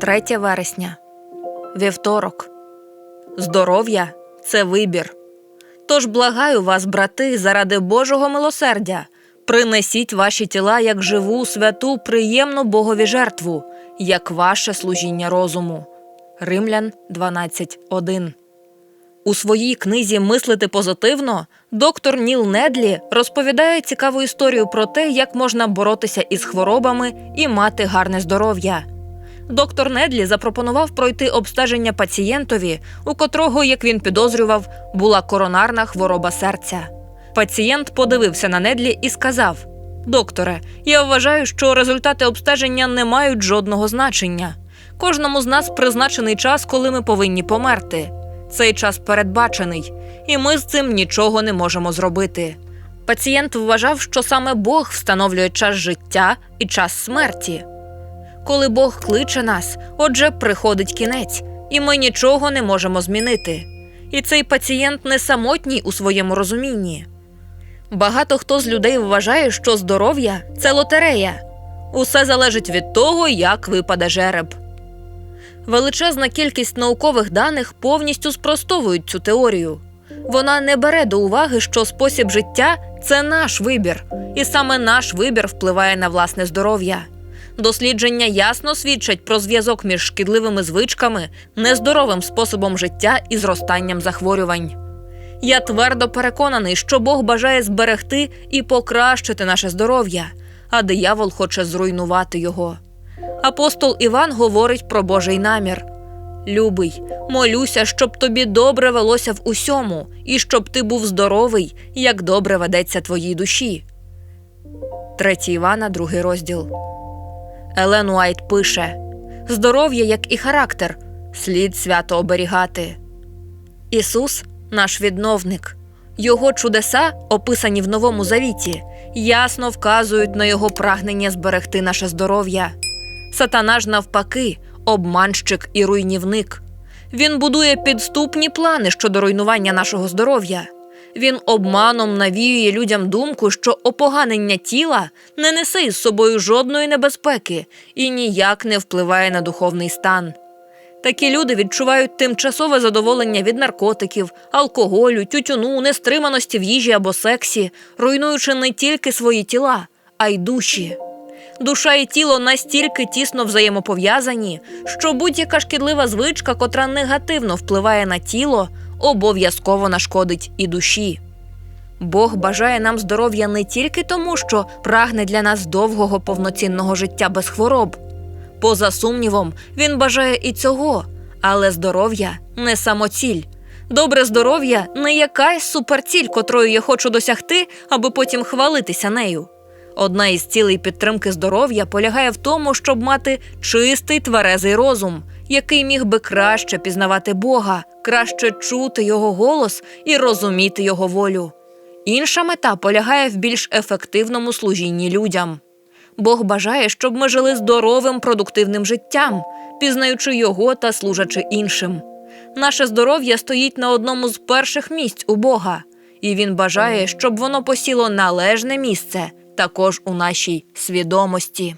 3 вересня. Вівторок. Здоров'я це вибір. Тож благаю вас, брати, заради Божого милосердя, принесіть ваші тіла як живу, святу, приємну Богові жертву, як ваше служіння розуму. Римлян 12.1 У своїй книзі Мислити позитивно доктор Ніл Недлі розповідає цікаву історію про те, як можна боротися із хворобами і мати гарне здоров'я. Доктор Недлі запропонував пройти обстеження пацієнтові, у котрого, як він підозрював, була коронарна хвороба серця. Пацієнт подивився на Недлі і сказав: Докторе, я вважаю, що результати обстеження не мають жодного значення. Кожному з нас призначений час, коли ми повинні померти. Цей час передбачений, і ми з цим нічого не можемо зробити. Пацієнт вважав, що саме Бог встановлює час життя і час смерті. Коли Бог кличе нас, отже, приходить кінець, і ми нічого не можемо змінити. І цей пацієнт не самотній у своєму розумінні. Багато хто з людей вважає, що здоров'я це лотерея. Усе залежить від того, як випаде жереб. Величезна кількість наукових даних повністю спростовують цю теорію. Вона не бере до уваги, що спосіб життя це наш вибір, і саме наш вибір впливає на власне здоров'я. Дослідження ясно свідчать про зв'язок між шкідливими звичками, нездоровим способом життя і зростанням захворювань. Я твердо переконаний, що Бог бажає зберегти і покращити наше здоров'я, а диявол хоче зруйнувати його. Апостол Іван говорить про Божий намір. Любий, молюся, щоб тобі добре велося в усьому, і щоб ти був здоровий, як добре ведеться твоїй душі. 3 Івана, другий розділ. Елен Уайт пише: Здоров'я, як і характер, слід свято оберігати. Ісус наш відновник. Його чудеса, описані в Новому Завіті, ясно вказують на його прагнення зберегти наше здоров'я. Сатана ж, навпаки, обманщик і руйнівник. Він будує підступні плани щодо руйнування нашого здоров'я. Він обманом навіює людям думку, що опоганення тіла не несе із собою жодної небезпеки і ніяк не впливає на духовний стан. Такі люди відчувають тимчасове задоволення від наркотиків, алкоголю, тютюну, нестриманості в їжі або сексі, руйнуючи не тільки свої тіла, а й душі. Душа і тіло настільки тісно взаємопов'язані, що будь-яка шкідлива звичка, котра негативно впливає на тіло, обов'язково нашкодить і душі. Бог бажає нам здоров'я не тільки тому, що прагне для нас довгого повноцінного життя без хвороб. Поза сумнівом, він бажає і цього, але здоров'я не самоціль. Добре здоров'я не якась суперціль, котрою я хочу досягти, аби потім хвалитися нею. Одна із цілей підтримки здоров'я полягає в тому, щоб мати чистий тверезий розум, який міг би краще пізнавати Бога, краще чути його голос і розуміти його волю. Інша мета полягає в більш ефективному служінні людям. Бог бажає, щоб ми жили здоровим, продуктивним життям, пізнаючи його та служачи іншим. Наше здоров'я стоїть на одному з перших місць у Бога, і Він бажає, щоб воно посіло належне місце також у нашій свідомості.